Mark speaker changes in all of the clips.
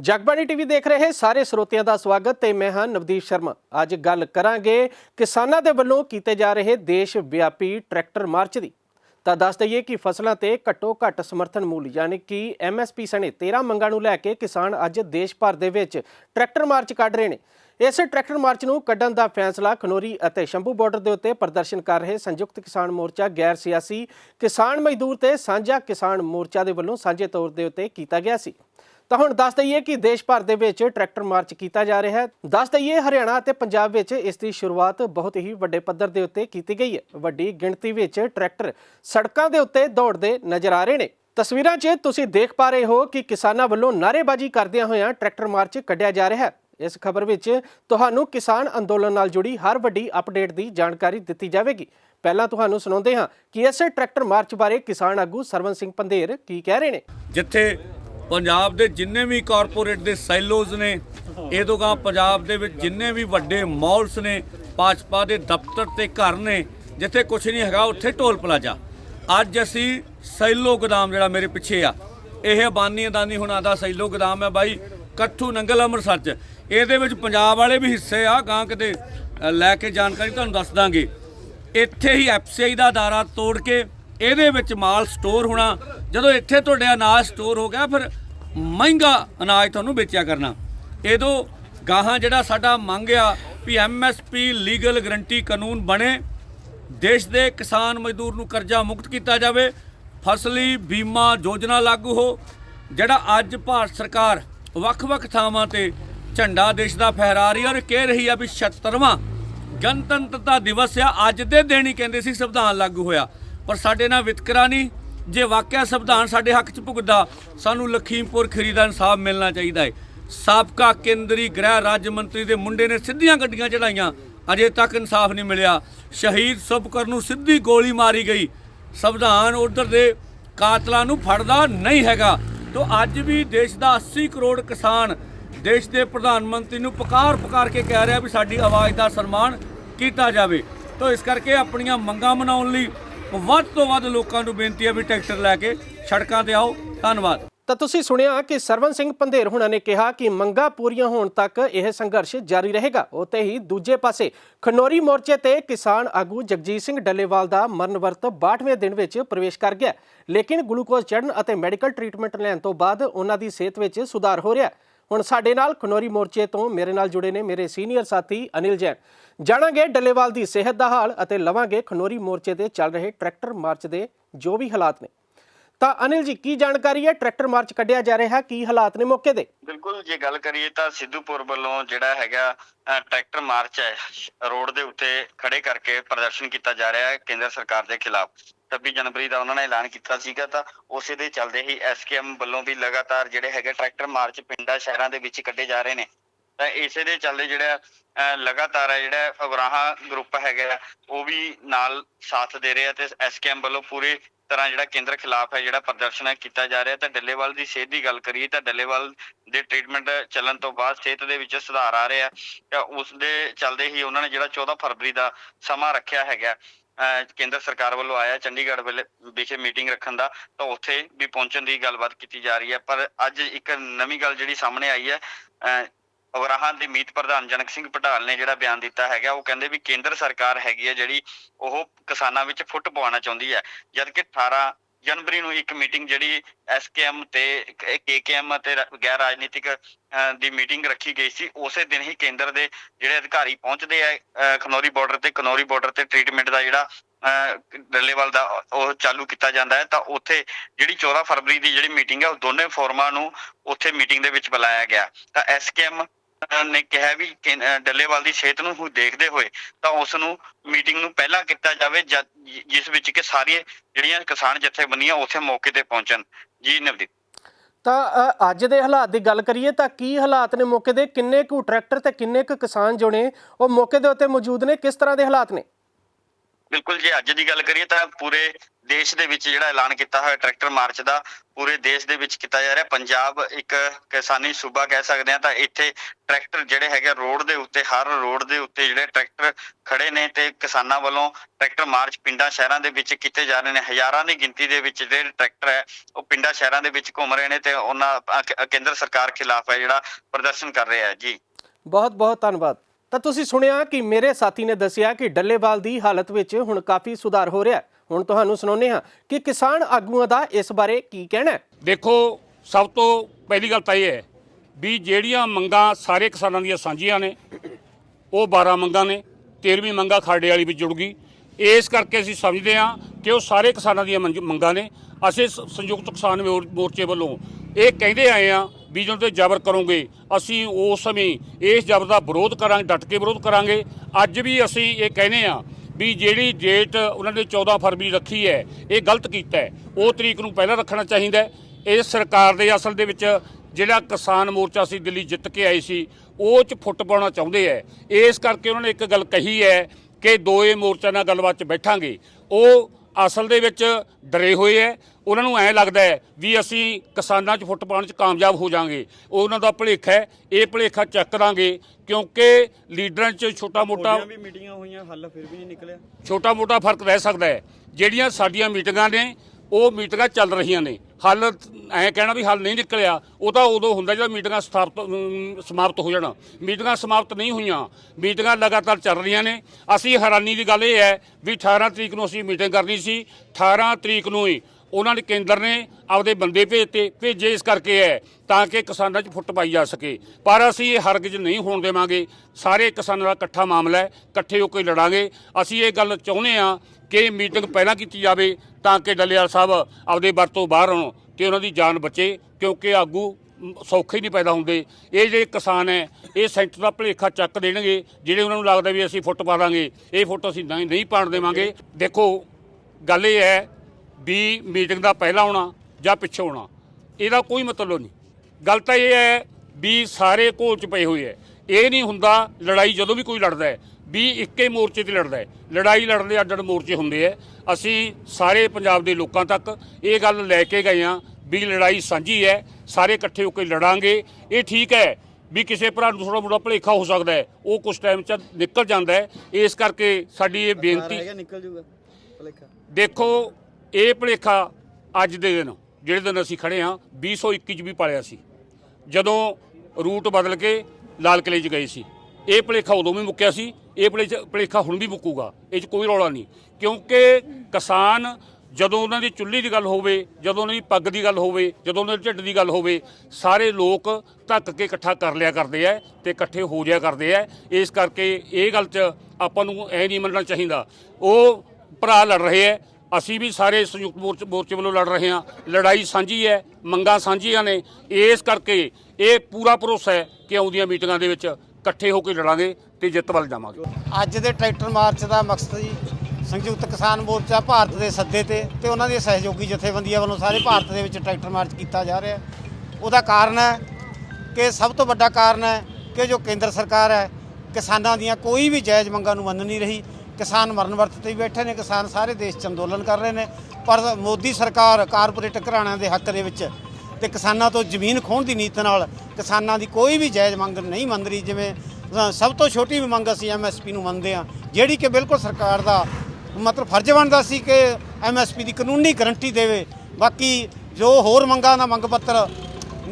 Speaker 1: Jagbani TV ਦੇਖ ਰਹੇ ਸਾਰੇ ਸਰੋਤਿਆਂ ਦਾ ਸਵਾਗਤ ਤੇ ਮੈਂ ਹਾਂ ਨਵਦੀਪ ਸ਼ਰਮਾ। ਅੱਜ ਗੱਲ ਕਰਾਂਗੇ ਕਿਸਾਨਾਂ ਦੇ ਵੱਲੋਂ ਕੀਤੇ ਜਾ ਰਹੇ ਦੇਸ਼ ਵਿਆਪੀ ਟਰੈਕਟਰ ਮਾਰਚ ਦੀ। ਤਾਂ ਦੱਸ ਦਈਏ ਕਿ ਫਸਲਾਂ ਤੇ ਘੱਟੋ ਘੱਟ ਸਮਰਥਨ ਮੁੱਲ ਯਾਨੀ ਕਿ ਐਮਐਸਪੀ ਸਣੇ 13 ਮੰਗਾਂ ਨੂੰ ਲੈ ਕੇ ਕਿਸਾਨ ਅੱਜ ਦੇਸ਼ ਭਰ ਦੇ ਵਿੱਚ ਟਰੈਕਟਰ ਮਾਰਚ ਕੱਢ ਰਹੇ ਨੇ। ਇਸ ਟਰੈਕਟਰ ਮਾਰਚ ਨੂੰ ਕੱਢਣ ਦਾ ਫੈਸਲਾ ਖਨੋਰੀ ਅਤੇ ਸ਼ੰਭੂ ਬਾਰਡਰ ਦੇ ਉੱਤੇ ਪ੍ਰਦਰਸ਼ਨ ਕਰ ਰਹੇ ਸੰਯੁਕਤ ਕਿਸਾਨ ਮੋਰਚਾ ਗੈਰ ਸਿਆਸੀ ਕਿਸਾਨ ਮਜ਼ਦੂਰ ਤੇ ਸਾਂਝਾ ਕਿਸਾਨ ਮੋਰਚਾ ਦੇ ਵੱਲੋਂ ਸਾਂਝੇ ਤੌਰ ਦੇ ਉੱਤੇ ਕੀਤਾ ਗਿਆ ਸੀ। ਤਾਂ ਹੁਣ ਦੱਸ ਦਈਏ ਕਿ ਦੇਸ਼ ਭਰ ਦੇ ਵਿੱਚ ਟਰੈਕਟਰ ਮਾਰਚ ਕੀਤਾ ਜਾ ਰਿਹਾ ਹੈ। ਦੱਸ ਦਈਏ ਹਰਿਆਣਾ ਅਤੇ ਪੰਜਾਬ ਵਿੱਚ ਇਸ ਦੀ ਸ਼ੁਰੂਆਤ ਬਹੁਤ ਹੀ ਵੱਡੇ ਪੱਧਰ ਦੇ ਉੱਤੇ ਕੀਤੀ ਗਈ ਹੈ। ਵੱਡੀ ਗਿਣਤੀ ਵਿੱਚ ਟਰੈਕਟਰ ਸੜਕਾਂ ਦੇ ਉੱਤੇ ਦੌੜਦੇ ਨਜ਼ਰ ਆ ਰਹੇ ਨੇ। ਤਸਵੀਰਾਂ 'ਚ ਤੁਸੀਂ ਦੇਖ ਪਾ ਰਹੇ ਹੋ ਕਿ ਕਿਸਾਨਾਂ ਵੱਲੋਂ ਨਾਅਰੇਬਾਜ਼ੀ ਕਰਦਿਆਂ ਹੋਇਆਂ ਟਰੈਕਟਰ ਮਾਰਚ ਕੱਢਿਆ ਜਾ ਰਿਹਾ ਹੈ। ਇਸ ਖਬਰ ਵਿੱਚ ਤੁਹਾਨੂੰ ਕਿਸਾਨ ਅੰਦੋਲਨ ਨਾਲ ਜੁੜੀ ਹਰ ਵੱਡੀ ਅਪਡੇਟ ਦੀ ਜਾਣਕਾਰੀ ਦਿੱਤੀ ਜਾਵੇਗੀ। ਪਹਿਲਾਂ ਤੁਹਾਨੂੰ ਸੁਣਾਉਂਦੇ ਹਾਂ ਕਿ ਇਸ ਟਰੈਕਟਰ ਮਾਰਚ ਬਾਰੇ ਕਿਸਾਨ ਆਗੂ ਸਰਵਨ ਸਿੰਘ ਪੰਧੇਰ ਕੀ ਕਹਿ ਰਹੇ ਨੇ।
Speaker 2: ਜਿੱਥੇ ਪੰਜਾਬ ਦੇ ਜਿੰਨੇ ਵੀ ਕਾਰਪੋਰੇਟ ਦੇ ਸਾਈਲੋਜ਼ ਨੇ, ਇਹ ਤੋਂ ਗਾਂ ਪੰਜਾਬ ਦੇ ਵਿੱਚ ਜਿੰਨੇ ਵੀ ਵੱਡੇ ਮਾਲਸ ਨੇ, ਭਾਜਪਾ ਦੇ ਦਫ਼ਤਰ ਤੇ ਘਰ ਨੇ, ਜਿੱਥੇ ਕੁਝ ਨਹੀਂ ਹੈਗਾ, ਉੱਥੇ ਟੋਲ ਪਲਾਜਾ। ਅੱਜ ਅਸੀਂ ਸੈਲੋ ਗੋਦਾਮ ਜਿਹੜਾ ਮੇਰੇ ਪਿੱਛੇ ਆ, ਇਹ ਅਬਾਨੀ ਅਦਾਨੀ ਹੁਣਾਂ ਦਾ ਸੈਲੋ ਗੋਦਾਮ ਹੈ ਬਾਈ ਕੱਠੂ ਨੰਗਲ ਅੰਮ੍ਰਿਤਸਰ ਚ। ਇਹਦੇ ਵਿੱਚ ਪੰਜਾਬ ਵਾਲੇ ਵੀ ਹਿੱਸੇ ਆ ਗਾਂ ਕਿਤੇ ਲੈ ਕੇ ਜਾਣਕਾਰੀ ਤੁਹਾਨੂੰ ਦੱਸ ਦਾਂਗੇ। ਇੱਥੇ ਹੀ ਐਫਸੀਆਈ ਦਾ ਅਦਾਰਾ ਤੋੜ ਕੇ, ਇਹਦੇ ਵਿੱਚ ਮਾਲ ਸਟੋਰ ਹੋਣਾ, ਜਦੋਂ ਇੱਥੇ ਤੁਹਾਡੇ ਅਨਾਜ ਸਟੋਰ ਹੋ ਗਿਆ, ਫਿਰ ਮਹਿੰਗਾ ਅਨਾਜ ਤੁਹਾਨੂੰ ਵੇਚਿਆ ਕਰਨਾ। ਇਹਦੋਂ ਗਾਹਾਂ ਜਿਹੜਾ ਸਾਡਾ ਮੰਗ ਆ ਵੀ ਐਮਐਸਪੀ ਲੀਗਲ ਗਰੰਟੀ ਕਾਨੂੰਨ ਬਣੇ, ਦੇਸ਼ ਦੇ ਕਿਸਾਨ ਮਜ਼ਦੂਰ ਨੂੰ ਕਰਜ਼ਾ ਮੁਕਤ ਕੀਤਾ ਜਾਵੇ, ਫਸਲੀ ਬੀਮਾ ਯੋਜਨਾ ਲਾਗੂ ਹੋ, ਜਿਹੜਾ ਅੱਜ ਭਾਰਤ ਸਰਕਾਰ ਵੱਖ-ਵੱਖ ਥਾਵਾਂ ਤੇ ਝੰਡਾ ਦੇਸ਼ ਦਾ ਫਹਿਰਾ ਰਹੀ ਹੈ ਔਰ ਕਹਿ ਰਹੀ ਆ ਵੀ 76ਵਾਂ ਗਣਤੰਤਰਤਾ ਦਿਵਸ ਆ, ਅੱਜ ਦੇ ਦਿਨ ਹੀ ਕਹਿੰਦੇ ਸੀ ਸੰਵਿਧਾਨ ਲਾਗੂ ਹੋਇਆ। ਪਰ ਸਾਡੇ ਨਾਲ ਵਿਤਕਰਾ ਨਹੀਂ ਜੇ ਵਾਕਿਆ ਸੰਵਿਧਾਨ ਸਾਡੇ ਹੱਕ 'ਚ ਭੁਗਦਾ, ਸਾਨੂੰ ਲਖੀਮਪੁਰ ਖਰੀ ਦਾ ਇਨਸਾਫ ਮਿਲਣਾ ਚਾਹੀਦਾ ਹੈ ਸਾਬਕਾ ਕੇਂਦਰੀ ਗ੍ਰਹਿ ਰਾਜ ਮੰਤਰੀ ਦੇ ਮੁੰਡੇ ਨੇ ਸਿੱਧੀਆਂ ਗੱਡੀਆਂ ਚੜਾਈਆਂ, ਅਜੇ ਤੱਕ ਇਨਸਾਫ ਨਹੀਂ ਮਿਲਿਆ। ਸ਼ਹੀਦ ਸੁਭਕਰ ਨੂੰ ਸਿੱਧੀ ਗੋਲੀ ਮਾਰੀ ਗਈ। ਸੰਵਿਧਾਨ ਉਧਰ ਦੇ ਕਾਤਲਾਂ ਨੂੰ ਫੜਦਾ ਨਹੀਂ ਹੈਗਾ। ਤੋਂ ਅੱਜ ਵੀ ਦੇਸ਼ ਦਾ 80 ਕਰੋੜ ਕਿਸਾਨ ਦੇਸ਼ ਦੇ ਪ੍ਰਧਾਨ ਮੰਤਰੀ ਨੂੰ ਪੁਕਾਰ ਪੁਕਾਰ ਕੇ ਕਹਿ ਰਿਹਾ ਵੀ ਸਾਡੀ ਆਵਾਜ਼ ਦਾ ਸਨਮਾਨ ਕੀਤਾ ਜਾਵੇ। ਤੋਂ ਇਸ ਕਰਕੇ ਆਪਣੀਆਂ ਮੰਗਾਂ ਮਨਾਉਣ ਲਈ ਵੱਧ ਤੋਂ ਵੱਧ ਲੋਕਾਂ ਨੂੰ ਬੇਨਤੀ ਹੈ ਵੀ ਟਰੈਕਟਰ ਲੈ ਕੇ ਸੜਕਾਂ ਤੇ ਆਓ। ਧੰਨਵਾਦ।
Speaker 1: ਤਾਂ ਤੁਸੀਂ ਸੁਣਿਆ ਕਿ ਸਰਵਨ ਸਿੰਘ ਪੰਧੇਰ ਹੁਣਾਂ ਨੇ ਕਿਹਾ ਕਿ ਮੰਗਾਂ ਪੂਰੀਆਂ ਹੋਣ ਤੱਕ ਇਹ ਸੰਘਰਸ਼ ਜਾਰੀ ਰਹੇਗਾ। ਉਤੇ ਹੀ ਦੂਜੇ ਪਾਸੇ ਖਨੋਰੀ ਮੋਰਚੇ ਤੇ ਕਿਸਾਨ ਆਗੂ ਜਗਜੀਤ ਸਿੰਘ ਡੱਲੇਵਾਲ ਦਾ ਮਰਨ ਵਰਤ 62ਵੇਂ ਦਿਨ ਵਿੱਚ ਪ੍ਰਵੇਸ਼ ਕਰ ਗਿਆ। ਲੇਕਿਨ ਗਲੂਕੋਜ਼ ਚੜ੍ਹਨ ਅਤੇ ਮੈਡੀਕਲ ਟ੍ਰੀਟਮੈਂਟ ਲੈਣ ਤੋਂ ਬਾਅਦ ਉਹਨਾਂ ਦੀ ਸਿਹਤ ਵਿੱਚ ਸੁਧਾਰ ਹੋ ਰਿਹਾ। ਹੁਣ ਸਾਡੇ ਨਾਲ ਖਨੋਰੀ ਮੋਰਚੇ ਤੋਂ ਮੇਰੇ ਨਾਲ ਜੁੜੇ ਨੇ ਮੇਰੇ ਸੀਨੀਅਰ ਸਾਥੀ ਅਨਿਲ ਜੈਨ। ਜਾਣਾਂਗੇ ਡੱਲੇਵਾਲ ਦੀ ਸਿਹਤ ਦਾ ਹਾਲ ਅਤੇ ਲਵਾਂਗੇ ਖਨੋਰੀ ਮੋਰਚੇ ਤੇ ਚੱਲ ਰਹੇ ਟਰੈਕਟਰ ਮਾਰਚ ਦੇ ਜੋ ਵੀ ਹਾਲਾਤ ਨੇ। ਤਾਂ ਅਨਿਲ ਜੀ, ਕੀ ਜਾਣਕਾਰੀ ਹੈ ਟਰੈਕਟਰ ਮਾਰਚ ਕੱਢਿਆ ਜਾ ਰਿਹਾ? ਕੀ ਹਾਲਾਤ ਨੇ ਮੌਕੇ ਦੇ?
Speaker 3: ਬਿਲਕੁਲ, ਜੇ ਗੱਲ ਕਰੀਏ ਤਾਂ ਸਿੱਧੂਪੁਰ ਵੱਲੋਂ ਜਿਹੜਾ ਹੈਗਾ ਟਰੈਕਟਰ ਮਾਰਚ ਹੈ, ਰੋਡ ਦੇ ਉੱਤੇ ਖੜੇ ਕਰਕੇ ਪ੍ਰਦਰਸ਼ਨ ਕੀਤਾ ਜਾ ਰਿਹਾ ਹੈ ਕੇਂਦਰ ਸਰਕਾਰ ਦੇ ਖਿਲਾਫ। 26 ਜਨਵਰੀ ਦਾ ਉਹਨਾਂ ਨੇ ਐਲਾਨ ਕੀਤਾ ਸੀਗਾ ਤਾਂ ਉਸੇ ਦੇ ਚੱਲਦੇ ਹੀ ਐਸਕੇਐਮ ਵੱਲੋਂ ਵੀ ਲਗਾਤਾਰ ਜਿਹੜੇ ਹੈਗੇ ਟਰੈਕਟਰ ਮਾਰਚ ਪਿੰਡਾਂ, ਸ਼ਹਿਰਾਂ ਦੇ ਵਿੱਚ ਕੱਢੇ ਜਾ ਰਹੇ ਨੇ। ਤਾਂ ਇਸੇ ਦੇ ਚੱਲਦੇ ਜਿਹੜਾ ਅ, ਲਗਾਤਾਰ ਹੈ ਜਿਹੜਾ ਅਗਰਾਹਾਂ ਗਰੁੱਪ ਹੈਗਾ ਉਹ ਵੀ ਨਾਲ ਸਾਥ ਦੇ ਰਿਹਾ ਤੇ ਐਸਕੇਐਮ ਵੱਲੋਂ ਪੂਰੇ ਤਰ੍ਹਾਂ ਜਿਹੜਾ ਕੇਂਦਰ ਖਿਲਾਫ ਹੈ ਜਿਹੜਾ ਪ੍ਰਦਰਸ਼ਨ ਕੀਤਾ ਜਾ ਰਿਹਾ ਤਾਂ ਡੱਲੇਵਾਲ ਦੀ ਸਿਹਤ ਦੀ ਗੱਲ ਕਰੀਏ ਤਾਂ ਡੱਲੇਵਾਲ ਦੇ ਟ੍ਰੀਟਮੈਂਟ ਚੱਲਣ ਤੋਂ ਬਾਅਦ ਸਿਹਤ ਦੇ ਵਿੱਚ ਸੁਧਾਰ ਆ ਰਿਹਾ ਤਾਂ ਉਸ ਦੇ ਚੱਲਦੇ ਹੀ ਉਹਨਾਂ ਨੇ ਜਿਹੜਾ 14 ਫਰਵਰੀ ਦਾ ਸਮਾਂ ਰੱਖਿਆ ਹੈਗਾ ਅਹ ਕੇਂਦਰ ਸਰਕਾਰ ਵੱਲੋਂ ਆਇਆ ਚੰਡੀਗੜ੍ਹ ਵੇਲੇ ਵਿਖੇ ਮੀਟਿੰਗ ਰੱਖਣ ਦਾ ਤਾਂ ਉੱਥੇ ਵੀ ਪਹੁੰਚਣ ਦੀ ਗੱਲਬਾਤ ਕੀਤੀ ਜਾ ਰਹੀ ਹੈ ਪਰ ਅੱਜ ਇੱਕ ਨਵੀਂ ਗੱਲ ਜਿਹੜੀ ਸਾਹਮਣੇ ਆਈ ਹੈ ਅਗਰਾਹਾਂ ਉਗਰਾਹਾਂ ਦੇ ਮੀਤ ਪ੍ਰਧਾਨ ਜਨਕ ਸਿੰਘ ਪਟਾਲ ਨੇ ਜਿਹੜਾ ਬਿਆਨ ਦਿੱਤਾ ਹੈਗਾ ਉਹ ਕਹਿੰਦੇ ਵੀ ਕੇਂਦਰ ਸਰਕਾਰ ਹੈਗੀ ਹੈ ਜਿਹੜੀ ਉਹ ਕਿਸਾਨਾਂ ਵਿੱਚ ਫੁੱਟ ਪਵਾਉਣਾ ਚਾਹੁੰਦੀ ਹੈ। ਜਦ ਕਿ 18 ਜਨਵਰੀ ਨੂੰ ਇੱਕ ਮੀਟਿੰਗ ਜਿਹੜੀ ਐਸਕੇਐਮ ਤੇ ਕੇਕੇਐਮ ਅਤੇ ਗੈਰ ਰਾਜਨੀਤਿਕ ਦੀ ਮੀਟਿੰਗ ਰੱਖੀ ਗਈ ਸੀ ਉਸੇ ਦਿਨ ਹੀ ਕੇਂਦਰ ਦੇ ਜਿਹੜੇ ਅਧਿਕਾਰੀ ਪਹੁੰਚਦੇ ਆ ਖਨੌਰੀ ਬਾਰਡਰ ਤੇ ਕਨੌਰੀ ਬਾਰਡਰ ਤੇ ਟ੍ਰੀਟਮੈਂਟ ਦਾ ਜਿਹੜਾ ਅਹ, ਡੱਲੇਵਾਲ ਦਾ ਉਹ ਚਾਲੂ ਕੀਤਾ ਜਾਂਦਾ ਹੈ ਤਾਂ ਉੱਥੇ ਜਿਹੜੀ 14 ਫਰਵਰੀ ਦੀ ਜਿਹੜੀ ਮੀਟਿੰਗ ਹੈ ਉਹ ਦੋਨੇ ਫੋਰਮਾਂ ਨੂੰ ਉੱਥੇ ਮੀਟਿੰਗ ਦੇ ਵਿੱਚ ਬੁਲਾਇਆ ਗਿਆ। ਤਾਂ ਐਸਕੇਐਮ ਨੇ ਕਿਹਾ ਵੀ ਡੱਲੇਵਾਲ ਦੀ ਸਿਹਤ ਨੂੰ ਦੇਖਦੇ ਹੋਏ ਤਾਂ ਉਸ ਨੂੰ ਮੀਟਿੰਗ ਨੂੰ ਪਹਿਲਾਂ ਕੀਤਾ ਜਾਵੇ ਜਿਸ ਵਿੱਚ ਕਿ ਸਾਰੀਆਂ ਜਿਹੜੀਆਂ ਕਿਸਾਨ ਜਥੇਬੰਦੀਆਂ ਉੱਥੇ ਮੌਕੇ ਤੇ ਪਹੁੰਚਣ। ਜੀ ਨਵਦੀਪ।
Speaker 1: ਤਾਂ ਅੱਜ ਦੇ ਹਾਲਾਤ ਦੀ ਗੱਲ ਕਰੀਏ ਤਾਂ ਕੀ ਹਾਲਾਤ ਨੇ ਮੌਕੇ ਦੇ? ਕਿੰਨੇ ਕੁ ਟਰੈਕਟਰ ਤੇ ਕਿੰਨੇ ਕੁ ਕਿਸਾਨ ਜੋ ਨੇ ਉਹ ਮੌਕੇ ਦੇ ਉੱਤੇ ਮੌਜੂਦ ਨੇ? ਕਿਸ ਤਰ੍ਹਾਂ ਦੇ ਹਾਲਾਤ ਨੇ?
Speaker 3: ਬਿਲਕੁਲ ਜੇ ਅੱਜ ਦੀ ਗੱਲ ਕਰੀਏ ਤਾਂ ਪੂਰੇ ਦੇਸ਼ ਦੇ ਵਿੱਚ ਜਿਹੜਾ ਐਲਾਨ ਕੀਤਾ ਹੋਇਆ ਟਰੈਕਟਰ ਮਾਰਚ ਦਾ, ਪੂਰੇ ਦੇਸ਼ ਦੇ ਵਿੱਚ ਕੀਤਾ ਜਾ ਰਿਹਾ। ਪੰਜਾਬ ਇੱਕ ਕਿਸਾਨੀ ਸੂਬਾ ਕਹਿ ਸਕਦੇ ਆ ਤਾਂ ਇੱਥੇ ਟਰੈਕਟਰ ਜਿਹੜੇ ਹੈਗੇ ਰੋਡ ਦੇ ਉੱਤੇ, ਹਰ ਰੋਡ ਦੇ ਉੱਤੇ ਜਿਹੜੇ ਟਰੈਕਟਰ ਖੜੇ ਨੇ ਤੇ ਕਿਸਾਨਾਂ ਵੱਲੋਂ ਟਰੈਕਟਰ ਮਾਰਚ ਪਿੰਡਾਂ ਸ਼ਹਿਰਾਂ ਦੇ ਵਿੱਚ ਕੀਤੇ ਜਾ ਰਹੇ ਨੇ। ਹਜ਼ਾਰਾਂ ਦੀ ਗਿਣਤੀ ਦੇ ਵਿੱਚ ਜਿਹੜੇ ਟਰੈਕਟਰ ਹੈ, ਉਹ ਪਿੰਡਾਂ ਸ਼ਹਿਰਾਂ ਦੇ ਵਿੱਚ ਘੁੰਮ ਰਹੇ ਨੇ ਤੇ ਉਹਨਾਂ ਕੇਂਦਰ ਸਰਕਾਰ ਖਿਲਾਫ ਹੈ ਜਿਹੜਾ ਪ੍ਰਦਰਸ਼ਨ ਕਰ ਰਿਹਾ ਹੈ। ਜੀ।
Speaker 1: ਬਹੁਤ ਬਹੁਤ ਧੰਨਵਾਦ। ਤਾਂ ਤੁਸੀਂ ਸੁਣਿਆ ਕਿ ਮੇਰੇ ਸਾਥੀ ਨੇ ਦੱਸਿਆ ਕਿ ਡੱਲੇਵਾਲ ਦੀ ਹਾਲਤ ਵਿੱਚ ਹੁਣ ਕਾਫੀ ਸੁਧਾਰ ਹੋ ਰਿਹਾ ਹੈ। ਹੁਣ ਤੁਹਾਨੂੰ ਸੁਣਾਉਂਦੇ ਹਾਂ ਕਿ ਕਿਸਾਨ ਆਗੂਆਂ ਦਾ ਇਸ ਬਾਰੇ ਕੀ ਕਹਿਣਾ ਹੈ।
Speaker 4: ਦੇਖੋ, ਸਭ ਤੋਂ ਪਹਿਲੀ ਗੱਲ ਤਾਂ ਇਹ ਹੈ ਵੀ ਜਿਹੜੀਆਂ ਮੰਗਾਂ ਸਾਰੇ ਕਿਸਾਨਾਂ ਦੀਆਂ ਸਾਂਝੀਆਂ ਨੇ, ਉਹ 12 ਮੰਗਾਂ ਨੇ 13ਵੀਂ ਮੰਗਾ ਖਾੜੇ ਵਾਲੀ ਵੀ ਜੁੜ ਗਈ। ਇਸ ਕਰਕੇ ਅਸੀਂ ਸਮਝਦੇ ਹਾਂ ਕਿ ਉਹ ਸਾਰੇ ਕਿਸਾਨਾਂ ਦੀਆਂ ਮੰਜ- ਮੰਗਾਂ ਨੇ। ਅਸੀਂ ਸੰਯੁਕਤ ਕਿਸਾਨ ਮੋਰਚੇ ਵੱਲੋਂ ਇਹ ਕਹਿੰਦੇ ਆਏ ਆ ਵੀ ਜਦੋਂ ਤੇ ਜ਼ਬਰ ਕਰੋਗੇ, ਅਸੀਂ ਉਸ ਸਮੇਂ ਇਸ ਜ਼ਬਰ ਦਾ ਵਿਰੋਧ ਕਰਾਂਗੇ, ਡਟ ਕੇ ਵਿਰੋਧ ਕਰਾਂਗੇ। ਅੱਜ ਵੀ ਅਸੀਂ ਇਹ ਕਹਿੰਦੇ ਆ ਵੀ ਜਿਹੜੀ ਡੇਟ ਉਹਨਾਂ ਨੇ 14 ਫਰਵਰੀ ਰੱਖੀ ਹੈ, ਇਹ ਗਲਤ ਕੀਤਾ ਹੈ। ਉਹ ਤਰੀਕ ਨੂੰ ਪਹਿਲਾਂ ਰੱਖਣਾ ਚਾਹੀਦਾ ਹੈ। ਇਹ ਸਰਕਾਰ ਦੇ ਅਸਲ ਦੇ ਵਿੱਚ ਜਿਹੜਾ ਕਿਸਾਨ ਮੋਰਚਾ ਸੀ ਦਿੱਲੀ ਜਿੱਤ ਕੇ ਆਈ ਸੀ, ਉਹ ਚ ਫੁੱਟ ਪਾਉਣਾ ਚਾਹੁੰਦੇ ਐ ਇਸ ਕਰਕੇ ਉਹਨਾਂ ਨੇ ਇੱਕ ਗੱਲ ਕਹੀ ਹੈ ਕਿ ਦੋਏ ਮੋਰਚਾ ਨਾਲ ਗੱਲਬਾਤ ਚ ਬੈਠਾਂਗੇ। ਉਹ ਅਸਲ ਦੇ ਵਿੱਚ ਡਰੇ ਹੋਏ ਐ। ਉਹਨਾਂ ਨੂੰ ਐਂ ਲੱਗਦਾ ਹੈ ਵੀ ਅਸੀਂ ਕਿਸਾਨਾਂ 'ਚ ਫੁੱਟ ਪਾਉਣ 'ਚ ਕਾਮਯਾਬ ਹੋ ਜਾਾਂਗੇ। ਉਹਨਾਂ ਦਾ ਭੁਲੇਖਾ ਹੈ ਇਹ ਭੁਲੇਖਾ ਚੱਕ ਦਾਂਗੇ ਕਿਉਂਕਿ ਲੀਡਰਾਂ 'ਚ ਛੋਟਾ ਮੋਟਾ
Speaker 5: ਹੋਈਆਂ ਵੀ ਮੀਟਿੰਗਾਂ ਹੋਈਆਂ ਹੱਲ ਫਿਰ ਵੀ ਨਹੀਂ ਨਿਕਲਿਆ।
Speaker 4: ਛੋਟਾ ਮੋਟਾ ਫ਼ਰਕ ਰਹਿ ਸਕਦਾ ਹੈ ਜਿਹੜੀਆਂ ਸਾਡੀਆਂ ਮੀਟਿੰਗਾਂ ਨੇ ਉਹ ਮੀਟਿੰਗਾਂ ਚੱਲ ਰਹੀਆਂ ਨੇ। ਹੱਲ ਐਂ ਕਹਿਣਾ ਵੀ ਹੱਲ ਨਹੀਂ ਨਿਕਲਿਆ, ਉਹ ਤਾਂ ਉਦੋਂ ਹੁੰਦਾ ਜਦੋਂ ਮੀਟਿੰਗਾਂ ਸਥਾਪਿਤ ਸਮਾਪਤ ਹੋ ਜਾਣ। ਮੀਟਿੰਗਾਂ ਸਮਾਪਤ ਨਹੀਂ ਹੋਈਆਂ। ਮੀਟਿੰਗਾਂ ਲਗਾਤਾਰ ਚੱਲ ਰਹੀਆਂ ਨੇ। ਅਸੀਂ ਹੈਰਾਨੀ ਦੀ ਗੱਲ ਇਹ ਹੈ ਵੀ 18 ਤਰੀਕ ਨੂੰ ਅਸੀਂ ਮੀਟਿੰਗ ਕਰਨੀ ਸੀ। 18 ਤਰੀਕ ਨੂੰ ਹੀ ਉਹਨਾਂ ਨੇ ਕੇਂਦਰ ਨੇ ਆਪਦੇ ਬੰਦੇ ਭੇਜਤੇ ਭੇਜੇ ਇਸ ਕਰਕੇ ਹੈ ਤਾਂ ਕਿ ਕਿਸਾਨਾਂ 'ਚ ਫੁੱਟ ਪਾਈ ਜਾ ਸਕੇ। ਪਰ ਅਸੀਂ ਇਹ ਹਰਗਿਜ਼ ਨਹੀਂ ਹੋਣ ਦੇਵਾਂਗੇ। ਸਾਰੇ ਕਿਸਾਨਾਂ ਦਾ ਇਕੱਠਾ ਮਾਮਲਾ ਹੈ, ਇਕੱਠੇ ਹੋ ਕੇ ਲੜਾਂਗੇ। ਅਸੀਂ ਇਹ ਗੱਲ ਚਾਹੁੰਦੇ ਹਾਂ ਕਿ ਮੀਟਿੰਗ ਪਹਿਲਾਂ ਕੀਤੀ ਜਾਵੇ ਤਾਂ ਕਿ ਡੱਲੇਵਾਲ ਸਾਹਿਬ ਆਪਦੇ ਵਰਤੋਂ ਬਾਹਰ ਆਉਣ ਤੇ ਉਹਨਾਂ ਦੀ ਜਾਨ ਬਚੇ, ਕਿਉਂਕਿ ਆਗੂ ਸੌਖੇ ਹੀ ਨਹੀਂ ਪੈਦਾ ਹੁੰਦੇ। ਇਹ ਜਿਹੜੇ ਕਿਸਾਨ ਹੈ, ਇਹ ਸੈਂਟਰ ਦਾ ਭਲੇਖਾ ਚੱਕ ਦੇਣਗੇ, ਜਿਹੜੇ ਉਹਨਾਂ ਨੂੰ ਲੱਗਦਾ ਵੀ ਅਸੀਂ ਫੁੱਟ ਪਾ ਦਾਂਗੇ। ਇਹ ਫੁੱਟ ਅਸੀਂ ਨਹੀਂ ਨਹੀਂ ਪਾਣ ਦੇਵਾਂਗੇ। ਦੇਖੋ, ਗੱਲ ਇਹ ਹੈ ਵੀ ਮੀਟਿੰਗ ਦਾ ਪਹਿਲਾਂ ਆਉਣਾ ਜਾਂ ਪਿੱਛੇ ਆਉਣਾ ਇਹਦਾ ਕੋਈ ਮਤਲਬ ਨਹੀਂ। ਗੱਲ ਤਾਂ ਇਹ ਹੈ ਵੀ ਸਾਰੇ ਘੋਲ ਚ ਪਏ ਹੋਏ ਹੈ। ਇਹ ਨਹੀਂ ਹੁੰਦਾ ਲੜਾਈ ਜਦੋਂ ਵੀ ਕੋਈ ਲੜਦਾ ਹੈ ਵੀ ਇੱਕੇ ਮੋਰਚੇ ਤੇ ਲੜਦਾ ਹੈ। ਲੜਾਈ ਲੜਨ ਦੇ ਅੱਡ ਅੱਡ ਮੋਰਚੇ ਹੁੰਦੇ ਹੈ। ਅਸੀਂ ਸਾਰੇ ਪੰਜਾਬ ਦੇ ਲੋਕਾਂ ਤੱਕ ਇਹ ਗੱਲ ਲੈ ਕੇ ਗਏ ਹਾਂ ਵੀ ਲੜਾਈ ਸਾਂਝੀ ਹੈ ਸਾਰੇ ਇਕੱਠੇ ਹੋ ਕੇ ਲੜਾਂਗੇ। ਇਹ ਠੀਕ ਹੈ ਵੀ ਕਿਸੇ ਭਰਾ ਨੂੰ ਥੋੜਾ ਮੋੜਾ ਭੁਲੇਖਾ ਹੋ ਸਕਦਾ ਹੈ ਉਹ ਕੁਝ ਟਾਈਮ ਚ ਨਿਕਲ ਜਾਂਦਾ ਹੈ। ਇਸ ਕਰਕੇ ਸਾਡੀ ਇਹ ਬੇਨਤੀ
Speaker 5: ਨਿਕਲ ਜੂਗਾ ਭਲੇਖਾ।
Speaker 4: ਦੇਖੋ ਇਹ ਭੁਲੇਖਾ ਅੱਜ ਦੇ ਦਿਨ, ਜਿਹੜੇ ਦਿਨ ਅਸੀਂ ਖੜੇ ਹਾਂ 2021 ਚ ਵੀ ਪਾਲਿਆ ਸੀ। ਜਦੋਂ ਰੂਟ ਬਦਲ ਕੇ ਲਾਲ ਕਿਲੇ 'ਚ ਗਏ ਸੀ। ਇਹ ਭੁਲੇਖਾ ਉਦੋਂ ਵੀ ਮੁੱਕਿਆ ਸੀ, ਇਹ ਭੁਲੇਖ- ਭੁਲੇਖਾ ਹੁਣ ਵੀ ਮੁੱਕੂਗਾ, ਇਹ 'ਚ ਕੋਈ ਰੌਲਾ ਨਹੀਂ। ਕਿਉਂਕਿ ਕਿਸਾਨ ਜਦੋਂ ਉਹਨਾਂ ਦੀ ਚੁੱਲ੍ਹੀ ਦੀ ਗੱਲ ਹੋਵੇ, ਜਦੋਂ ਉਹਨਾਂ ਦੀ ਪੱਗ ਦੀ ਗੱਲ ਹੋਵੇ, ਜਦੋਂ ਉਹਨਾਂ ਦੇ ਢਿੱਡ ਦੀ ਗੱਲ ਹੋਵੇ, ਸਾਰੇ ਲੋਕ ਧੱਕ ਕੇ ਇਕੱਠਾ ਕਰ ਲਿਆ ਕਰਦੇ ਆ ਤੇ ਇਕੱਠੇ ਹੋ ਜਾਇਆ ਕਰਦੇ ਆ। ਇਸ ਕਰਕੇ ਇਹ ਗੱਲ 'ਚ ਆਪਾਂ ਨੂੰ ਐ ਨਹੀਂ ਮੰਨਣਾ ਚਾਹੀਦਾ। ਉਹ ਭਰਾ ਲੜ ਰਹੇ ਐ ਅਸੀਂ ਵੀ ਸਾਰੇ ਸੰਯੁਕਤ ਮੋਰਚੇ ਮੋਰਚੇ ਵੱਲੋਂ ਲੜ ਰਹੇ ਹਾਂ। ਲੜਾਈ ਸਾਂਝੀ ਹੈ, ਮੰਗਾਂ ਸਾਂਝੀਆਂ ਨੇ। ਇਸ ਕਰਕੇ ਇਹ ਪੂਰਾ ਭਰੋਸਾ ਹੈ ਕਿ ਆਉਂਦੀਆਂ ਮੀਟਿੰਗਾਂ ਦੇ ਵਿੱਚ ਇਕੱਠੇ ਹੋ ਕੇ ਲੜਾਂਗੇ ਤੇ ਜਿੱਤ ਵੱਲ ਜਾਵਾਂਗੇ।
Speaker 6: ਅੱਜ ਦੇ ਟਰੈਕਟਰ ਮਾਰਚ ਦਾ ਮਕਸਦ ਜੀ, ਸੰਯੁਕਤ ਕਿਸਾਨ ਮੋਰਚਾ ਭਾਰਤ ਦੇ ਸੱਦੇ ਤੇ ਤੇ ਉਹਨਾਂ ਦੀਆਂ ਸਹਿਯੋਗੀ ਜਥੇਬੰਦੀਆਂ ਵੱਲੋਂ ਸਾਰੇ ਭਾਰਤ ਦੇ ਵਿੱਚ ਟਰੈਕਟਰ ਮਾਰਚ ਕੀਤਾ ਜਾ ਰਿਹਾ ਉਹਦਾ ਕਾਰਨ ਹੈ ਕਿ ਸਭ ਤੋਂ ਵੱਡਾ ਕਾਰਨ ਹੈ ਕਿ ਜੋ ਕੇਂਦਰ ਸਰਕਾਰ ਹੈ, ਕਿਸਾਨਾਂ ਦੀਆਂ ਕੋਈ ਵੀ ਜਾਇਜ਼ ਮੰਗਾਂ ਨੂੰ ਮੰਨ ਨਹੀਂ ਰਹੀ। ਕਿਸਾਨ ਮਰਨ ਵਰਤ ਤੇ ਹੀ ਬੈਠੇ ਨੇ, ਕਿਸਾਨ ਸਾਰੇ ਦੇਸ਼ 'ਚ ਅੰਦੋਲਨ ਕਰ ਰਹੇ ਨੇ। ਪਰ ਮੋਦੀ ਸਰਕਾਰ ਕਾਰਪੋਰੇਟ ਘਰਾਣਿਆਂ ਦੇ ਹੱਕ ਦੇ ਵਿੱਚ ਤੇ ਕਿਸਾਨਾਂ ਤੋਂ ਜ਼ਮੀਨ ਖੋਹਣ ਦੀ ਨੀਤ ਨਾਲ ਕਿਸਾਨਾਂ ਦੀ ਕੋਈ ਵੀ ਜਾਇਜ਼ ਮੰਗ ਨਹੀਂ ਮੰਨ ਰਹੀ, ਜਿਵੇਂ ਸਭ ਤੋਂ ਛੋਟੀ ਵੀ ਮੰਗ ਅਸੀਂ ਐਮਐਸਪੀ ਨੂੰ ਮੰਨਦੇ ਹਾਂ, ਜਿਹੜੀ ਕਿ ਬਿਲਕੁਲ ਸਰਕਾਰ ਦਾ ਮਤਲਬ ਫਰਜ਼ ਬਣਦਾ ਸੀ ਕਿ ਐਮਐਸਪੀ ਦੀ ਕਾਨੂੰਨੀ ਗਰੰਟੀ ਦੇਵੇ। ਬਾਕੀ ਜੋ ਹੋਰ ਮੰਗਾਂ ਦਾ ਮੰਗ ਪੱਤਰ,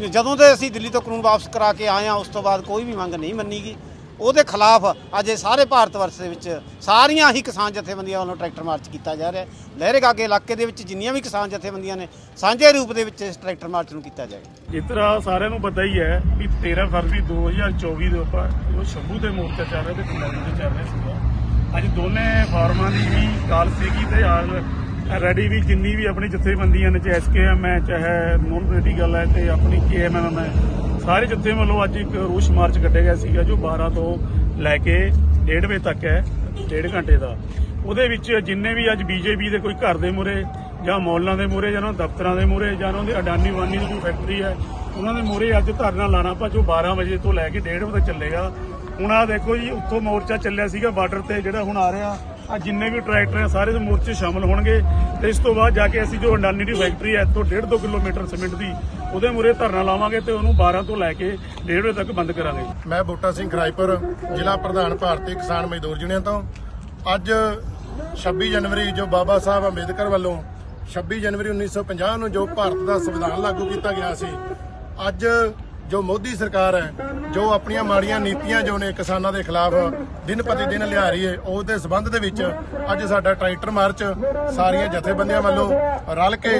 Speaker 6: ਜਦੋਂ ਦੇ ਅਸੀਂ ਦਿੱਲੀ ਤੋਂ ਕਾਨੂੰਨ ਵਾਪਸ ਕਰਾ ਕੇ ਆਏ ਹਾਂ, ਉਸ ਤੋਂ ਬਾਅਦ ਕੋਈ ਵੀ ਮੰਗ ਨਹੀਂ ਮੰਨੀ ਗਈ ਉਹਦੇ ਖਿਲਾਫ ਅੱਜ ਇਹ ਸਾਰੇ ਭਾਰਤ ਵਰਸ਼ ਦੇ ਵਿੱਚ ਸਾਰੀਆਂ ਹੀ ਕਿਸਾਨ ਜਥੇਬੰਦੀਆਂ ਵੱਲੋਂ ਟਰੈਕਟਰ ਮਾਰਚ ਕੀਤਾ ਜਾ ਰਿਹਾ ਹੈ। ਲਹਿਰੇਗਾਗੇ ਇਲਾਕੇ ਦੇ ਵਿੱਚ ਜਿੰਨੀਆਂ ਵੀ ਕਿਸਾਨ ਜਥੇਬੰਦੀਆਂ ਨੇ, ਸਾਂਝੇ ਰੂਪ ਦੇ ਵਿੱਚ ਇਸ ਟਰੈਕਟਰ ਮਾਰਚ ਨੂੰ ਕੀਤਾ ਜਾਏਗਾ।
Speaker 7: ਇਸ ਤਰ੍ਹਾਂ ਸਾਰਿਆਂ ਨੂੰ ਪਤਾ ਹੀ ਹੈ ਵੀ 13 ਫਰਵਰੀ 2024 ਦੇ ਉੱਪਰ ਉਹ ਸ਼ੰਭੂ ਤੇ ਮੋਰਚਾ ਚੱਲ ਰਿਹਾ ਤੇ ਪੰਜਾਬੀ ਤੇ ਚੱਲ ਰਿਹਾ ਸੀਗਾ। ਅੱਜ ਦੋਨੇ ਫਾਰਮਾਂ ਦੀ ਵੀ ਕਾਲ ਸੀਗੀ ਤੇ ਆਲ ਰੈਡੀ ਵੀ ਜਿੰਨੀ ਵੀ ਆਪਣੀ ਜਥੇਬੰਦੀਆਂ ਨੇ, ਚਾਹੇ ਐਸਕੇਐਮ ਹੈ, ਚਾਹੇ ਨੋਨ ਪੋਲੀਟੀਕਲ ਹੈ ਤੇ ਆਪਣੀ ਕੇਐਮਐਮ ਹੈ। ਸਾਰੇ ਜੱਥੇ ਵੱਲੋਂ ਅੱਜ ਇੱਕ ਰੋਸ਼ ਮਾਰਚ ਕੱਢਿਆ ਗਿਆ ਸੀਗਾ, ਜੋ 12 ਤੋਂ ਲੈ ਕੇ 1.5 ਵਜੇ ਤੱਕ ਹੈ, ਡੇਢ ਘੰਟੇ ਦਾ। ਉਹਦੇ ਵਿੱਚ ਜਿੰਨੇ ਵੀ ਅੱਜ ਬੀਜੇਪੀ ਦੇ ਕੋਈ ਘਰ ਦੇ ਮੂਹਰੇ ਜਾਂ ਮੌਲਾਂ ਦੇ ਮੂਹਰੇ ਜਾਂ ਉਹਨਾਂ ਦਫ਼ਤਰਾਂ ਦੇ ਮੂਹਰੇ ਜਾਂ ਉਹਨਾਂ ਦੇ ਅਡਾਨੀ ਵਾਨੀ ਦੀ ਕੋਈ ਫੈਕਟਰੀ ਹੈ, ਉਹਨਾਂ ਦੇ ਮੂਹਰੇ ਅੱਜ ਧਰਨਾ ਲਾਣਾ ਆਪਾਂ ਜੋ 12 ਵਜੇ ਤੋਂ ਲੈ ਕੇ 1.5 ਵਜੇ ਤੱਕ ਚੱਲੇਗਾ। ਹੁਣ ਆ ਦੇਖੋ ਜੀ, ਉੱਥੋਂ ਮੋਰਚਾ ਚੱਲਿਆ ਸੀਗਾ ਬਾਰਡਰ ਤੇ, ਜਿਹੜਾ ਹੁਣ ਆ ਰਿਹਾ। ਆ ਜਿੰਨੇ ਵੀ ਟਰੈਕਟਰ ਆ, ਸਾਰੇ ਦੇ ਮੋਰਚੇ ਸ਼ਾਮਲ ਹੋਣਗੇ। ਤੇ ਇਸ ਤੋਂ ਬਾਅਦ ਜਾ ਕੇ ਅਸੀਂ ਜੋ ਅੰਡਾਨੀ ਦੀ ਫੈਕਟਰੀ ਹੈ ਇੱਥੋਂ 1.5 ਕਿਲੋਮੀਟਰ ਸੀਮੈਂਟ ਦੀ, ਉਹਦੇ ਮੂਰੇ ਧਰਨਾ ਲਾਵਾਂਗੇ ਤੇ ਉਹਨੂੰ 12 ਤੋਂ ਲੈ ਕੇ 1.5 ਵਜੇ ਤੱਕ ਬੰਦ ਕਰਾਂਗੇ।
Speaker 8: ਮੈਂ ਬੂਟਾ ਸਿੰਘ ਖਰਾਈਪੁਰ, ਜ਼ਿਲ੍ਹਾ ਪ੍ਰਧਾਨ ਭਾਰਤੀ ਕਿਸਾਨ ਮਜ਼ਦੂਰ ਯੂਨੀਅਨ ਤੋਂ। ਅੱਜ 26 ਜਨਵਰੀ ਜੋ ਬਾਬਾ ਸਾਹਿਬ ਅੰਬੇਦਕਰ ਵੱਲੋਂ 26 ਜਨਵਰੀ 1950 ਨੂੰ ਜੋ ਭਾਰਤ ਦਾ ਸੰਵਿਧਾਨ ਲਾਗੂ ਕੀਤਾ ਗਿਆ ਸੀ, ਅੱਜ ਜੋ ਮੋਦੀ ਸਰਕਾਰ ਹੈ, ਜੋ ਆਪਣੀਆਂ ਮਾੜੀਆਂ ਨੀਤੀਆਂ ਜੋ ਨੇ ਕਿਸਾਨਾਂ ਦੇ ਖਿਲਾਫ ਦਿਨ ਪ੍ਰਤੀ ਦਿਨ ਲਿਆ ਰਹੀ ਹੈ ਉਸ ਦੇ ਸਬੰਧ ਦੇ ਵਿੱਚ ਅੱਜ ਸਾਡਾ ਟਰੈਕਟਰ ਮਾਰਚ, ਸਾਰੀਆਂ ਜਥੇਬੰਦੀਆਂ ਵੱਲੋਂ ਰਲ ਕੇ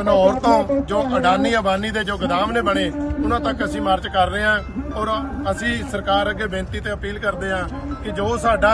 Speaker 8: ਘਨੌਰ ਤੋਂ ਜੋ ਅਡਾਨੀ ਅਬਾਨੀ ਦੇ ਜੋ ਗਦਾਮ ਨੇ ਬਣੇ, ਉਹਨਾਂ ਤੱਕ ਅਸੀਂ ਮਾਰਚ ਕਰ ਰਹੇ ਹਾਂ ਔਰ ਅਸੀਂ ਸਰਕਾਰ ਅੱਗੇ ਬੇਨਤੀ ਤੇ ਅਪੀਲ ਕਰਦੇ ਹਾਂ ਕਿ ਜੋ ਸਾਡਾ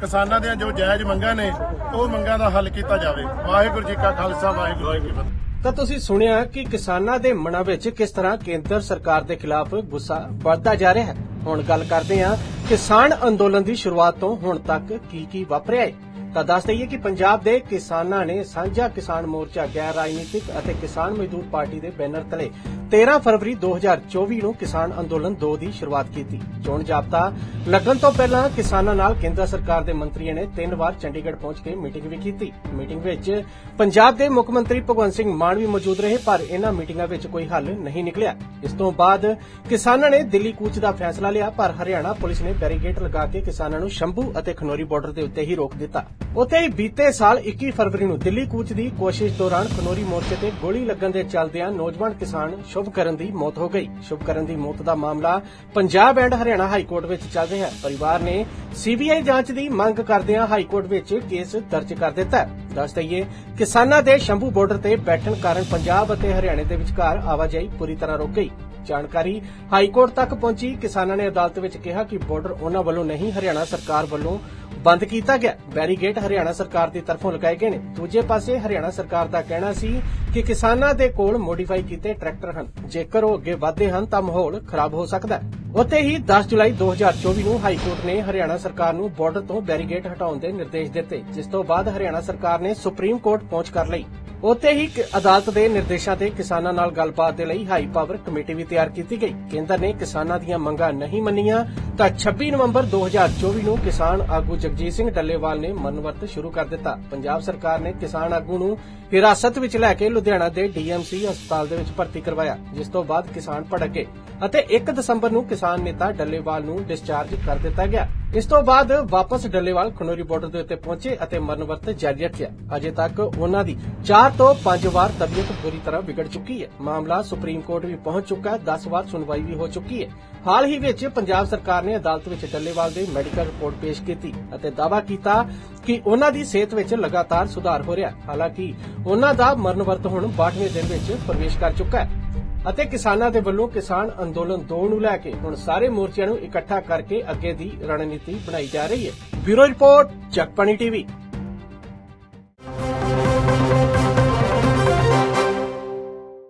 Speaker 8: ਕਿਸਾਨਾਂ ਦੀਆਂ ਜੋ ਜਾਇਜ਼ ਮੰਗਾਂ ਨੇ, ਉਹ ਮੰਗਾਂ ਦਾ ਹੱਲ ਕੀਤਾ ਜਾਵੇ। ਵਾਹਿਗੁਰੂ ਜੀ ਕਾ ਖਾਲਸਾ, ਵਾਹਿਗੁਰੂ ਜੀ ਕੀ ਫਤਿਹ।
Speaker 1: ਤਾਂ ਤੁਸੀਂ ਸੁਣਿਆ ਕਿ ਕਿਸਾਨਾਂ ਦੇ ਮਨਾਂ ਵਿੱਚ ਕਿਸ ਤਰ੍ਹਾਂ ਕੇਂਦਰ ਸਰਕਾਰ ਦੇ ਖਿਲਾਫ ਗੁੱਸਾ ਵੱਧਦਾ ਜਾ ਰਿਹਾ ਹੈ? ਹੁਣ ਗੱਲ ਕਰਦੇ ਹਾਂ ਕਿਸਾਨ ਅੰਦੋਲਨ ਦੀ ਸ਼ੁਰੂਆਤ ਤੋਂ ਹੁਣ ਤੱਕ ਕੀ ਕੀ ਵਾਪਰਿਆ ਹੈ? ਤਾਂ ਦੱਸ ਦਈਏ ਕਿ ਪੰਜਾਬ ਦੇ ਕਿਸਾਨਾਂ ਨੇ ਸਾਂਝਾ ਕਿਸਾਨ ਮੋਰਚਾ, ਗੈਰ ਰਾਜਨੀਤਿਕ ਅਤੇ ਕਿਸਾਨ ਮਜ਼ਦੂਰ ਪਾਰਟੀ ਦੇ ਬੈਨਰ ਤਲੇ 13 ਫਰਵਰੀ 2024 ਨੂੰ ਕਿਸਾਨ ਅੰਦੋਲਨ 2 ਦੀ ਸ਼ੁਰੂਆਤ ਕੀਤੀ। ਚੋਣ ਜਾਬਤਾ ਲੱਗਣ ਤੋਂ ਪਹਿਲਾਂ ਕਿਸਾਨਾਂ ਨਾਲ ਕੇਂਦਰ ਸਰਕਾਰ ਦੇ ਮੰਤਰੀਆਂ ਨੇ ਤਿੰਨ ਵਾਰ ਚੰਡੀਗੜ੍ਹ ਪਹੁੰਚ ਕੇ ਮੀਟਿੰਗ ਵੀ ਕੀਤੀ। ਮੀਟਿੰਗ ਵਿੱਚ ਪੰਜਾਬ ਦੇ ਮੁੱਖ ਮੰਤਰੀ ਭਗਵੰਤ ਸਿੰਘ ਮਾਨ ਵੀ ਮੌਜੂਦ ਰਹੇ, ਪਰ ਇਹਨਾਂ ਮੀਟਿੰਗਾਂ ਵਿੱਚ ਕੋਈ ਹੱਲ ਨਹੀਂ ਨਿਕਲਿਆ। ਇਸ ਤੋਂ ਬਾਅਦ ਕਿਸਾਨਾਂ ਨੇ ਦਿੱਲੀ ਕੂਚ ਦਾ ਫੈਸਲਾ ਲਿਆ, ਪਰ ਹਰਿਆਣਾ ਪੁਲਿਸ ਨੇ ਬੈਰੀਕੇਡ ਲਗਾ ਕੇ ਕਿਸਾਨਾਂ ਨੂੰ ਸ਼ੰਭੂ ਅਤੇ ਖਨੋਰੀ ਬਾਰਡਰ ਦੇ ਉੱਤੇ ਹੀ ਰੋਕ ਦਿੱਤਾ। ਉੱਥੇ ਹੀ ਬੀਤੇ ਸਾਲ 21 ਫਰਵਰੀ ਨੂੰ ਦਿੱਲੀ ਕੂਚ ਦੀ ਕੋਸ਼ਿਸ਼ ਦੌਰਾਨ ਖਨੋਰੀ ਮੋਰਚੇ ਤੇ ਗੋਲੀ ਲੱਗਣ ਦੇ ਚੱਲਦਿਆਂ ਨੌਜਵਾਨ ਕਿਸਾਨ ਸ਼ੁਭਕਰਨ ਦੀ ਮੌਤ ਹੋ ਗਈ। ਸ਼ੁਭਕਰਨ ਦੀ ਮੌਤ ਦਾ ਮਾਮਲਾ Punjab and Haryana high court ਵਿੱਚ ਚੱਲ ਰਿਹਾ ਹੈ। ਪਰਿਵਾਰ ਨੇ ਸੀਬੀਆਈ ਜਾਂਚ ਦੀ ਮੰਗ ਕਰਦਿਆਂ ਹਾਈ ਕੋਰਟ ਵਿੱਚ ਕੇਸ ਦਰਜ ਕਰ ਦਿੱਤਾ ਹੈ। ਦੱਸ ਦਈਏ, ਕਿਸਾਨਾਂ ਦੇ ਸ਼ੰਭੂ ਬਾਰਡਰ ਤੇ ਬੈਠਣ ਕਾਰਨ ਪੰਜਾਬ ਅਤੇ ਹਰਿਆਣੇ ਦੇ ਵਿਚਕਾਰ ਆਵਾਜਾਈ ਪੂਰੀ ਤਰ੍ਹਾਂ ਰੁਕ ਗਈ। ਜਾਣਕਾਰੀ ਹਾਈ ਕੋਰਟ ਤੱਕ ਪਹੁੰਚੀ। ਕਿਸਾਨਾਂ ਨੇ ਅਦਾਲਤ ਵਿੱਚ ਕਿਹਾ ਕਿ ਬਾਰਡਰ ਉਹਨਾਂ ਵੱਲੋਂ ਨਹੀਂ, ਹਰਿਆਣਾ ਸਰਕਾਰ ਵੱਲੋਂ ਬੰਦ ਕੀਤਾ ਗਿਆ। ਬੈਰੀਗੇਟ ਹਰਿਆਣਾ ਸਰਕਾਰ ਦੀ ਤਰਫੋਂ ਲਗਾਏ ਗਏ ਨੇ। ਦੂਜੇ ਪਾਸੇ ਹਰਿਆਣਾ ਸਰਕਾਰ ਦਾ ਕਹਿਣਾ ਸੀ ਕਿ ਕਿਸਾਨਾਂ ਦੇ ਕੋਲ ਮੋਡੀਫਾਈ ਕੀਤੇ ਟਰੈਕਟਰ ਹਨ। ਜੇਕਰ ਉਹ ਅੱਗੇ ਵਧਦੇ ਹਨ ਤਾਂ ਮਾਹੌਲ ਖਰਾਬ ਹੋ ਸਕਦਾ ਹੈ। ਉੱਥੇ ਹੀ 10 ਜੁਲਾਈ 2024 ਨੂੰ ਹਾਈ ਕੋਰਟ ਨੇ ਹਰਿਆਣਾ ਸਰਕਾਰ ਨੂੰ ਬਾਰਡਰ ਤੋਂ ਬੈਰੀਗੇਟ ਹਟਾਉਣ ਦੇ ਨਿਰਦੇਸ਼ ਦਿੱਤੇ, ਜਿਸ ਤੋਂ ਬਾਅਦ ਹਰਿਆਣਾ ਸਰਕਾਰ ਨੇ ਸੁਪਰੀਮ ਕੋਰਟ ਪਹੁੰਚ ਕਰ ਲਈ। ਉੱਥੇ ਹੀ ਅਦਾਲਤ ਦੇ ਨਿਰਦੇਸ਼ਾਂ ਤੇ ਕਿਸਾਨਾਂ ਨਾਲ ਗੱਲਬਾਤ ਦੇ ਲਈ ਹਾਈ ਪਾਵਰ ਕਮੇਟੀ ਵੀ ਤਿਆਰ ਕੀਤੀ ਗਈ। ਕੇਂਦਰ ਨੇ ਕਿਸਾਨਾਂ ਦੀਆਂ ਮੰਗਾਂ ਨਹੀਂ ਮੰਨੀਆਂ ਤਾਂ 26 ਨਵੰਬਰ 2024 ਨੂੰ ਕਿਸਾਨ ਆਗੂ ਜਗਜੀਤ ਸਿੰਘ ਡੱਲੇਵਾਲ ਨੇ ਮਨਵਰਤ ਸ਼ੁਰੂ ਕਰ ਦਿੱਤਾ। ਪੰਜਾਬ ਸਰਕਾਰ ਨੇ ਕਿਸਾਨ ਆਗੂ ਨੂੰ ਹਿਰਾਸਤ ਵਿੱਚ ਲੈ ਕੇ ਲੁਧਿਆਣਾ ਦੇ ਡੀਐਮਸੀ ਹਸਪਤਾਲ ਦੇ ਵਿੱਚ ਭਰਤੀ ਕਰਵਾਇਆ, ਜਿਸ ਤੋਂ ਬਾਅਦ ਕਿਸਾਨ ਭੜਕ ਗਏ ਅਤੇ 1 ਦਸੰਬਰ ਨੂੰ ਕਿਸਾਨ ਨੇਤਾ ਡੱਲੇਵਾਲ ਨੂੰ ਡਿਸਚਾਰਜ ਕਰ ਦਿੱਤਾ ਗਿਆ। ਇਸ ਤੋਂ ਬਾਅਦ ਵਾਪਸ ਡੱਲੇਵਾਲ ਖਨੋਰੀ ਬਾਰਡਰ ਦੇ ਉੱਤੇ ਪਹੁੰਚੇ ਅਤੇ ਮਨਵਰਤ ਜਾਰੀ ਰੱਖਿਆ। ਅਜੇ ਤੱਕ ਉਹਨਾਂ ਦੀ 4 ਤੋਂ 5 ਵਾਰ ਤਬੀਅਤ ਬੁਰੀ ਤਰ੍ਹਾਂ ਵਿਗੜ ਚੁੱਕੀ ਹੈ। ਮਾਮਲਾ ਸੁਪਰੀਮ ਕੋਰਟ ਵੀ ਪਹੁੰਚ ਚੁੱਕਾ ਹੈ। 10 ਵਾਰ ਸੁਣਵਾਈ ਵੀ ਹੋ ਚੁੱਕੀ ਹੈ। ਹਾਲ ਹੀ ਵਿੱਚ ਪੰਜਾਬ ਸਰਕਾਰ ਨੇ ਅਦਾਲਤ ਵਿੱਚ ਡੱਲੇਵਾਲ ਦੀ ਮੈਡੀਕਲ ਰਿਪੋਰਟ ਪੇਸ਼ ਕੀਤੀ ਅਤੇ ਦਾਅਵਾ ਕੀਤਾ ਕਿ ਉਹਨਾਂ ਦੀ ਸਿਹਤ ਵਿੱਚ ਲਗਾਤਾਰ ਸੁਧਾਰ ਹੋ ਰਿਹਾ ਹਾਲਾਂਕਿ ਉਹਨਾਂ ਦਾ ਮਰਨ ਵਰਤ ਹੁਣ 62ਵੇਂ ਦਿਨ ਵਿੱਚ ਪ੍ਰਵੇਸ਼ ਕਰ ਚੁੱਕਾ ਹੈ। ਅਤੇ ਕਿਸਾਨਾਂ ਦੇ ਵੱਲੋਂ ਕਿਸਾਨ ਅੰਦੋਲਨ 2 ਨੂੰ ਲੈ ਕੇ ਹੁਣ ਸਾਰੇ ਮੋਰਚਿਆਂ ਨੂੰ ਇਕੱਠਾ ਕਰਕੇ ਅੱਗੇ ਦੀ ਰਣਨੀਤੀ ਬਣਾਈ ਜਾ ਰਹੀ ਹੈ। Bureau report Jagbani TV.